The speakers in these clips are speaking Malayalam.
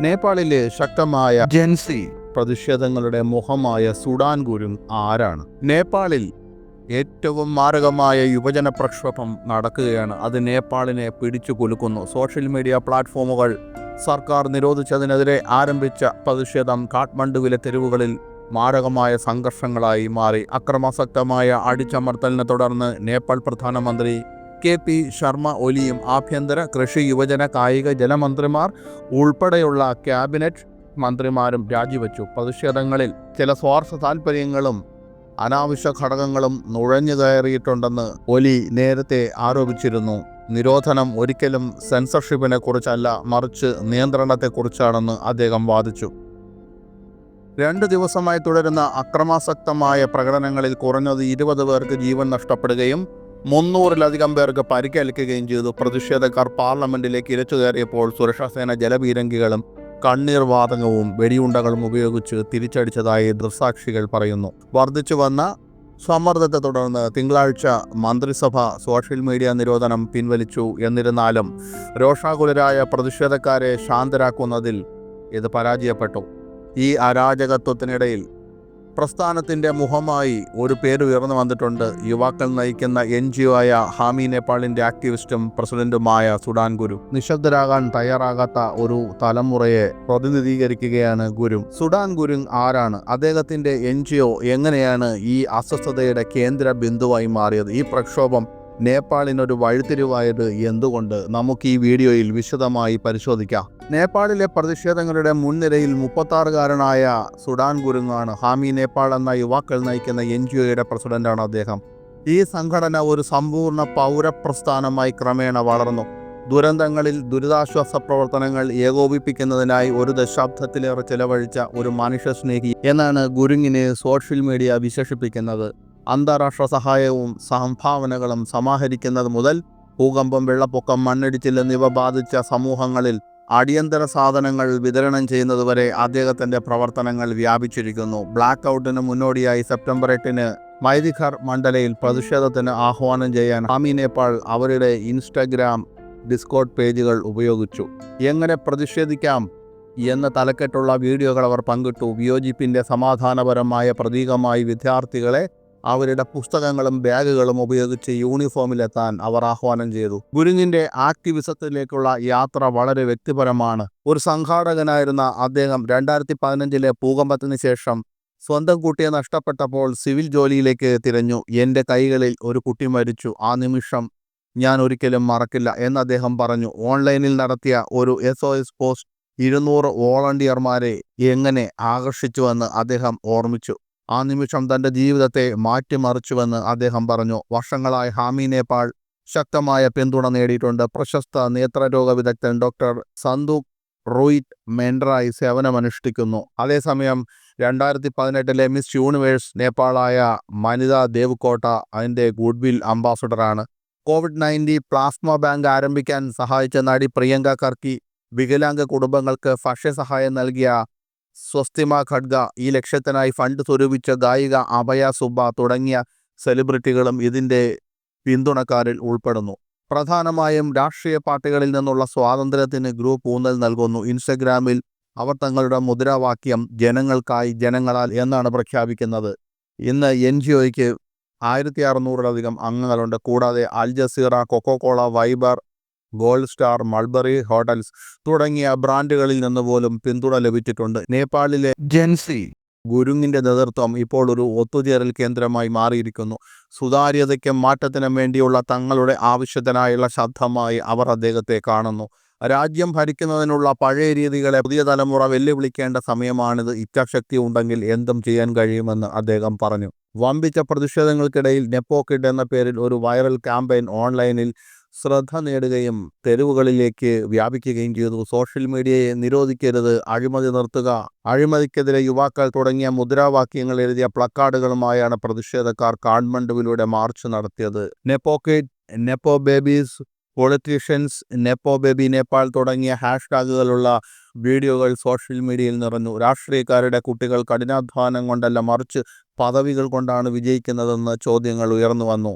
നേപ്പാളിലെ ശക്തമായ ജെൻസി. പ്രതിഷേധങ്ങളുടെ മുഖമായ സുഡാൻ ഗുരു ആരാണ്? നേപ്പാളിൽ ഏറ്റവും മാരകമായ യുവജന പ്രക്ഷോഭം നടക്കുകയാണ്. അത് നേപ്പാളിനെ പിടിച്ചു കുലുക്കുന്നു. സോഷ്യൽ മീഡിയ പ്ലാറ്റ്ഫോമുകൾ സർക്കാർ നിരോധിച്ചതിനെതിരെ ആരംഭിച്ച പ്രതിഷേധം കാഠ്മണ്ഡുവിലെ തെരുവുകളിൽ മാരകമായ സംഘർഷങ്ങളായി മാറി. അക്രമാസക്തമായ അടിച്ചമർത്തലിനെ തുടർന്ന് നേപ്പാൾ പ്രധാനമന്ത്രി കെ പി ശർമ്മ ഒലിയും ആഭ്യന്തര കൃഷി യുവജന കായിക ജലമന്ത്രിമാർ ഉൾപ്പെടെയുള്ള ക്യാബിനറ്റ് മന്ത്രിമാരും രാജിവെച്ചു. പ്രതിഷേധങ്ങളിൽ ചില സ്വാർത്ഥ താൽപ്പര്യങ്ങളും അനാവശ്യ ഘടകങ്ങളും നുഴഞ്ഞു കയറിയിട്ടുണ്ടെന്ന് ഒലി നേരത്തെ ആരോപിച്ചിരുന്നു. നിരോധനം ഒരിക്കലും സെൻസർഷിപ്പിനെ കുറിച്ചല്ല മറിച്ച് നിയന്ത്രണത്തെക്കുറിച്ചാണെന്ന് അദ്ദേഹം വാദിച്ചു. രണ്ട് ദിവസമായി തുടരുന്ന അക്രമാസക്തമായ പ്രകടനങ്ങളിൽ കുറഞ്ഞത് ഇരുപത് പേർക്ക് ജീവൻ നഷ്ടപ്പെടുകയും മുന്നൂറിലധികം പേർക്ക് പരിക്കേൽക്കുകയും ചെയ്തു. പ്രതിഷേധക്കാർ പാർലമെന്റിലേക്ക് ഇരച്ചു കയറിയപ്പോൾ സുരക്ഷാസേന ജലപീരങ്കികളും കണ്ണീർ വാതകവും വെടിയുണ്ടകളും ഉപയോഗിച്ച് തിരിച്ചടിച്ചതായി ദൃസാക്ഷികൾ പറയുന്നു. വർദ്ധിച്ചു വന്ന സമ്മർദ്ദത്തെ തുടർന്ന് തിങ്കളാഴ്ച മന്ത്രിസഭ സോഷ്യൽ മീഡിയ നിരോധനം പിൻവലിച്ചു എന്നിരുന്നാലും രോഷാകുലരായ പ്രതിഷേധക്കാരെ ശാന്തരാക്കുന്നതിൽ ഇത് പരാജയപ്പെട്ടു. ഈ അരാജകത്വത്തിനിടയിൽ പ്രസ്ഥാനത്തിന്റെ മുഖമായി ഒരു പേര് ഉയർന്നു വന്നിട്ടുണ്ട്. യുവാക്കൾ നയിക്കുന്ന എൻ ജി ഒ ആയ ഹാമി നേപ്പാളിന്റെ ആക്ടിവിസ്റ്റും പ്രസിഡന്റുമായ സുഡാൻ ഗുരു. നിശബ്ദരാകാൻ തയ്യാറാകാത്ത ഒരു തലമുറയെ പ്രതിനിധീകരിക്കുകയാണ് ഗുരു. സുഡാൻ ഗുരു ആരാണ്? അദ്ദേഹത്തിന്റെ എൻ എങ്ങനെയാണ് ഈ അസ്വസ്ഥതയുടെ കേന്ദ്ര ബിന്ദുവായി മാറിയത്? ഈ പ്രക്ഷോഭം നേപ്പാളിനൊരു വഴിത്തിരിവായത് എന്തുകൊണ്ട്? നമുക്ക് ഈ വീഡിയോയിൽ വിശദമായി പരിശോധിക്കാം. നേപ്പാളിലെ പ്രതിഷേധങ്ങളുടെ മുൻനിരയിൽ മുപ്പത്താറുകാരനായ സുഡാൻ ഗുരുങ്ങാണ് ഹാമി നേപ്പാൾ എന്ന യുവാക്കൾ നയിക്കുന്ന എൻ ജി ഒയുടെ പ്രസിഡന്റാണ് അദ്ദേഹം. ഈ സംഘടന ഒരു സമ്പൂർണ പൗരപ്രസ്ഥാനമായി ക്രമേണ വളർന്നു. ദുരന്തങ്ങളിൽ ദുരിതാശ്വാസ പ്രവർത്തനങ്ങൾ ഏകോപിപ്പിക്കുന്നതിനായി ഒരു ദശാബ്ദത്തിലേറെ ചെലവഴിച്ച ഒരു മനുഷ്യസ്നേഹി എന്നാണ് ഗുരുങ്ങിനെ സോഷ്യൽ മീഡിയ വിശേഷിപ്പിക്കുന്നത്. അന്താരാഷ്ട്ര സഹായവും സംഭാവനകളും സമാഹരിക്കുന്നത് മുതൽ ഭൂകമ്പം വെള്ളപ്പൊക്കം മണ്ണിടിച്ചിൽ എന്നിവ ബാധിച്ച സമൂഹങ്ങളിൽ അടിയന്തര സാധനങ്ങൾ വിതരണം ചെയ്യുന്നതുവരെ അദ്ദേഹത്തിന്റെ പ്രവർത്തനങ്ങൾ വ്യാപിച്ചിരിക്കുന്നു. ബ്ലാക്ക് ഔട്ടിന് മുന്നോടിയായി സെപ്റ്റംബർ എട്ടിന് മൈദിഖർ മണ്ഡലയിൽ പ്രതിഷേധത്തിന് ആഹ്വാനം ചെയ്യാൻ ഹാമി നേപ്പാൾ അവരുടെ ഇൻസ്റ്റഗ്രാം ഡിസ്കോഡ് പേജുകൾ ഉപയോഗിച്ചു. എങ്ങനെ പ്രതിഷേധിക്കാം എന്ന തലക്കെട്ടുള്ള വീഡിയോകൾ അവർ പങ്കിട്ടു. വിയോജിപ്പിന്റെ സമാധാനപരമായ പ്രതീകമായി വിദ്യാർത്ഥികളെ അവരുടെ പുസ്തകങ്ങളും ബാഗുകളും ഉപയോഗിച്ച് യൂണിഫോമിലെത്താൻ അവർ ആഹ്വാനം ചെയ്തു. ഗുരുങ്ങിന്റെ ആക്ടിവിസത്തിലേക്കുള്ള യാത്ര വളരെ വ്യക്തിപരമാണ്. ഒരു സംഘാടകനായിരുന്ന അദ്ദേഹം രണ്ടായിരത്തി പതിനഞ്ചിലെ ഭൂകമ്പത്തിന് ശേഷം സ്വന്തം കുട്ടിയെ നഷ്ടപ്പെട്ടപ്പോൾ സിവിൽ ജോലിയിലേക്ക് തിരഞ്ഞു. എന്റെ കൈകളിൽ ഒരു കുട്ടി മരിച്ചു. ആ നിമിഷം ഞാൻ ഒരിക്കലും മറക്കില്ല എന്ന് അദ്ദേഹം പറഞ്ഞു. ഓൺലൈനിൽ നടത്തിയ ഒരു എസ് ഒ എസ് പോസ്റ്റ് ഇരുന്നൂറ് വോളണ്ടിയർമാരെ എങ്ങനെ ആകർഷിച്ചുവെന്ന് അദ്ദേഹം ഓർമ്മിച്ചു. ആ നിമിഷം തന്റെ ജീവിതത്തെ മാറ്റിമറിച്ചുവെന്ന് അദ്ദേഹം പറഞ്ഞു. വർഷങ്ങളായി ഹാമി നേപ്പാൾ ശക്തമായ പിന്തുണ നേടിയിട്ടുണ്ട്. പ്രശസ്ത നേത്രരോഗ വിദഗ്ധൻ ഡോക്ടർ സന്ദൂക് റോയിറ്റ് മെൻഡറായി സേവനമനുഷ്ഠിക്കുന്നു. അതേസമയം രണ്ടായിരത്തി പതിനെട്ടിലെ മിസ് യൂണിവേഴ്സ് നേപ്പാളായ മനിത ദേവ്കോട്ട അതിന്റെ ഗുഡ്വിൽ അംബാസഡറാണ്. കോവിഡ് നയന്റീൻ പ്ലാസ്മ ബാങ്ക് ആരംഭിക്കാൻ സഹായിച്ച നടി പ്രിയങ്ക കർക്കി വികലാംഗ കുടുംബങ്ങൾക്ക് ഭക്ഷ്യസഹായം നൽകിയ സ്വസ്തിമ ഖഡ്ഗ ഈ ലക്ഷ്യത്തിനായി ഫണ്ട് സ്വരൂപിച്ച ഗായിക അഭയ സുബ്ബ തുടങ്ങിയ സെലിബ്രിറ്റികളും ഇതിന്റെ പിന്തുണക്കാരിൽ ഉൾപ്പെടുന്നു. പ്രധാനമായും രാഷ്ട്രീയ പാർട്ടികളിൽ നിന്നുള്ള സ്വാതന്ത്ര്യത്തിന് ഗ്രൂപ്പ് ഊന്നൽ നൽകുന്നു. ഇൻസ്റ്റഗ്രാമിൽ അവർ തങ്ങളുടെ മുദ്രാവാക്യം ജനങ്ങൾക്കായി ജനങ്ങളാൽ എന്നാണ് പ്രഖ്യാപിക്കുന്നത്. ഇന്ന് എൻ ജി ഒയ്ക്ക് ആയിരത്തി അറുന്നൂറിലധികം അംഗങ്ങളുണ്ട്. കൂടാതെ Al Jazeera Coca Cola Viber Gold Star Mulberry Hotels തുടങ്ങിയ ബ്രാൻഡുകളിൽ നിന്ന് പോലും പിന്തുണ ലഭിച്ചിട്ടുണ്ട്. നേപ്പാളിലെ ജെൻസി ഗുരുങ്ങിന്റെ നേതൃത്വം ഇപ്പോൾ ഒരു ഒത്തുചേരൽ കേന്ദ്രമായി മാറിയിരിക്കുന്നു. സുതാര്യതയ്ക്കും മാറ്റത്തിനും വേണ്ടിയുള്ള തങ്ങളുടെ ആവശ്യത്തിനായുള്ള ശബ്ദമായി അവർ അദ്ദേഹത്തെ കാണുന്നു. രാജ്യം ഭരിക്കുന്നതിനുള്ള പഴയ രീതികളെ പുതിയ തലമുറ വെല്ലുവിളിക്കേണ്ട സമയമാണിത്. ഇച്ഛാശക്തി ഉണ്ടെങ്കിൽ എന്തും ചെയ്യാൻ കഴിയുമെന്ന് അദ്ദേഹം പറഞ്ഞു. വമ്പിച്ച പ്രതിഷേധങ്ങൾക്കിടയിൽ നെപ്പോക്കിഡ് എന്ന പേരിൽ ഒരു വൈറൽ ക്യാമ്പയിൻ ഓൺലൈനിൽ ശ്രദ്ധ നേടുകയും തെരുവുകളിലേക്ക് വ്യാപിക്കുകയും ചെയ്തു. സോഷ്യൽ മീഡിയയെ നിരോധിക്കരുത് അഴിമതി നിർത്തുക. അഴിമതിക്കെതിരെ യുവാക്കൾ തുടങ്ങിയ മുദ്രാവാക്യങ്ങൾ എഴുതിയ പ്ലക്കാർഡുകളുമായാണ് പ്രതിഷേധക്കാർ കാഠ്മണ്ഡുവിലൂടെ മാർച്ച് നടത്തിയത്. നെപ്പോക്കേറ്റ് nepo babies politicians nepo baby Nepal തുടങ്ങിയ ഹാഷ്ടാഗുകളുള്ള വീഡിയോകൾ സോഷ്യൽ മീഡിയയിൽ നിറഞ്ഞു. രാഷ്ട്രീയക്കാരുടെ കുട്ടികൾ കഠിനാധ്വാനം കൊണ്ടല്ല മറിച്ച് പദവികൾ കൊണ്ടാണ് വിജയിക്കുന്നതെന്ന് ചോദ്യങ്ങൾ ഉയർന്നു വന്നു.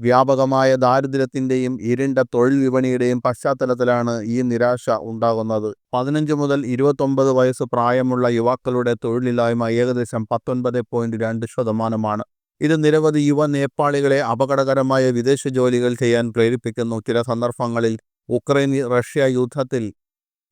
വ്യാപകമായ ദാരിദ്ര്യത്തിന്റെയും ഇരുണ്ട തൊഴിൽ വിപണിയുടെയും പശ്ചാത്തലത്തിലാണ് ഈ നിരാശ ഉണ്ടാകുന്നത്. പതിനഞ്ച് മുതൽ ഇരുപത്തൊമ്പത് വയസ്സ് പ്രായമുള്ള യുവാക്കളുടെ തൊഴിലില്ലായ്മ ഏകദേശം പത്തൊൻപത് പോയിന്റ് രണ്ട് ശതമാനമാണ്. ഇത് നിരവധി യുവ നേപ്പാളികളെ അപകടകരമായ വിദേശ ജോലികൾ ചെയ്യാൻ പ്രേരിപ്പിക്കുന്നു. ചില സന്ദർഭങ്ങളിൽ ഉക്രൈൻ റഷ്യ യുദ്ധത്തിൽ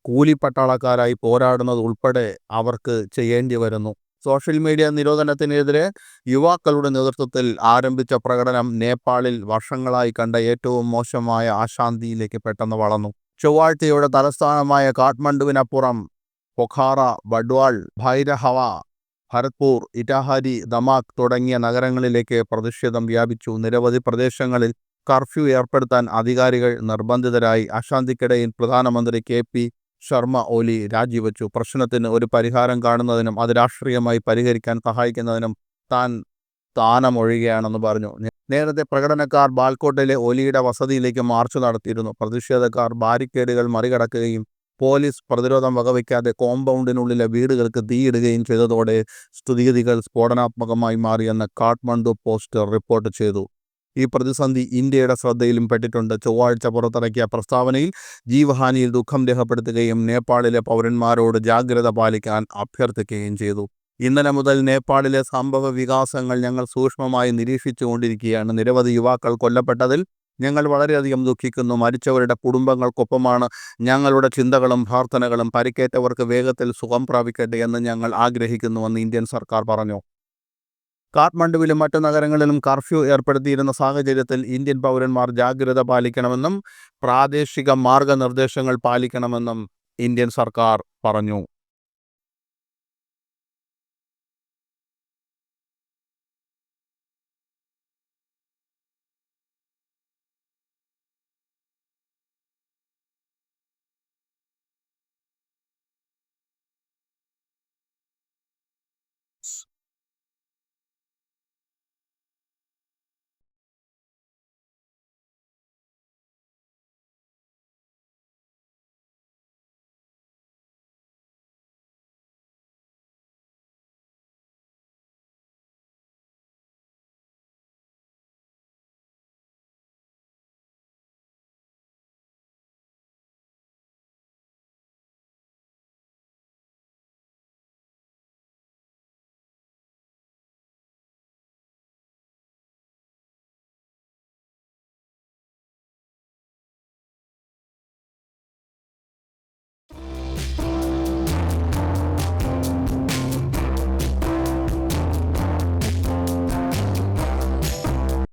കൂലിപ്പട്ടാളക്കാരായി പോരാടുന്നത് ഉൾപ്പെടെ അവർക്ക് ചെയ്യേണ്ടി വരുന്നു. സോഷ്യൽ മീഡിയ നിരോധനത്തിനെതിരെ യുവാക്കളുടെ നേതൃത്വത്തിൽ ആരംഭിച്ച പ്രകടനം നേപ്പാളിൽ വർഷങ്ങളായി കണ്ട ഏറ്റവും മോശമായ അശാന്തിയിലേക്ക് പെട്ടെന്ന് വളർന്നു. ചൊവ്വാഴ്ചയുടെ തലസ്ഥാനമായ കാഠ്മണ്ഡുവിനപ്പുറം പൊഖാറ ബഡ്വാൾ ഭൈരഹവ ഭരത്പൂർ ഇറ്റാഹാരി ദമാക് തുടങ്ങിയ നഗരങ്ങളിലേക്ക് പ്രതിഷേധം വ്യാപിച്ചു. നിരവധി പ്രദേശങ്ങളിൽ കർഫ്യൂ ഏർപ്പെടുത്താൻ അധികാരികൾ നിർബന്ധിതരായി. അശാന്തിക്കിടയിൽ പ്രധാനമന്ത്രി കെ ശർമ്മ ഒലി രാജിവെച്ചു പ്രശ്നത്തിന് ഒരു പരിഹാരം കാണുന്നതിനും അത് രാഷ്ട്രീയമായി പരിഹരിക്കാൻ സഹായിക്കുന്നതിനും താൻ സ്ഥാനമൊഴിയുകയാണെന്ന് പറഞ്ഞു. നേരത്തെ പ്രകടനക്കാർ ബാൽക്കോട്ടിലെ ഒലിയുടെ വസതിയിലേക്ക് മാർച്ച് നടത്തിയിരുന്നു. പ്രതിഷേധക്കാർ ബാരിക്കേഡുകൾ മറികടക്കുകയും പോലീസ് പ്രതിരോധം വകവയ്ക്കാതെ കോമ്പൗണ്ടിനുള്ളിലെ വീടുകൾക്ക് തീയിടുകയും ചെയ്തതോടെ സ്ഥിതിഗതികൾ സ്ഫോടനാത്മകമായി മാറിയെന്ന് കാഠ്മണ്ഡു പോസ്റ്റ് റിപ്പോർട്ട് ചെയ്തു. ഈ പ്രതിസന്ധി ഇന്ത്യയുടെ ശ്രദ്ധയിലും പെട്ടിട്ടുണ്ട്. ചൊവ്വാഴ്ച പുറത്തിറക്കിയ പ്രസ്താവനയിൽ ജീവഹാനിയിൽ ദുഃഖം രേഖപ്പെടുത്തുകയും നേപ്പാളിലെ പൗരന്മാരോട് ജാഗ്രത പാലിക്കാൻ അഭ്യർത്ഥിക്കുകയും ചെയ്തു. ഇന്നലെ മുതൽ നേപ്പാളിലെ സംഭവ വികാസങ്ങൾ ഞങ്ങൾ സൂക്ഷ്മമായി നിരീക്ഷിച്ചുകൊണ്ടിരിക്കുകയാണ് നിരവധി യുവാക്കൾ കൊല്ലപ്പെട്ടതിൽ ഞങ്ങൾ വളരെയധികം ദുഃഖിക്കുന്നു. മരിച്ചവരുടെ കുടുംബങ്ങൾക്കൊപ്പമാണ് ഞങ്ങളുടെ ചിന്തകളും പ്രാർത്ഥനകളും. പരിക്കേറ്റവർക്ക് വേഗത്തിൽ സുഖം പ്രാപിക്കട്ടെ എന്ന് ഞങ്ങൾ ആഗ്രഹിക്കുന്നുവെന്ന് ഇന്ത്യൻ സർക്കാർ പറഞ്ഞു. കാഠ്മണ്ഡുവിലും മറ്റു നഗരങ്ങളിലും കർഫ്യൂ ഏർപ്പെടുത്തിയിരുന്ന സാഹചര്യത്തിൽ ഇന്ത്യൻ പൗരന്മാർ ജാഗ്രത പാലിക്കണമെന്നും പ്രാദേശിക മാർഗനിർദ്ദേശങ്ങൾ പാലിക്കണമെന്നും ഇന്ത്യൻ സർക്കാർ പറഞ്ഞു.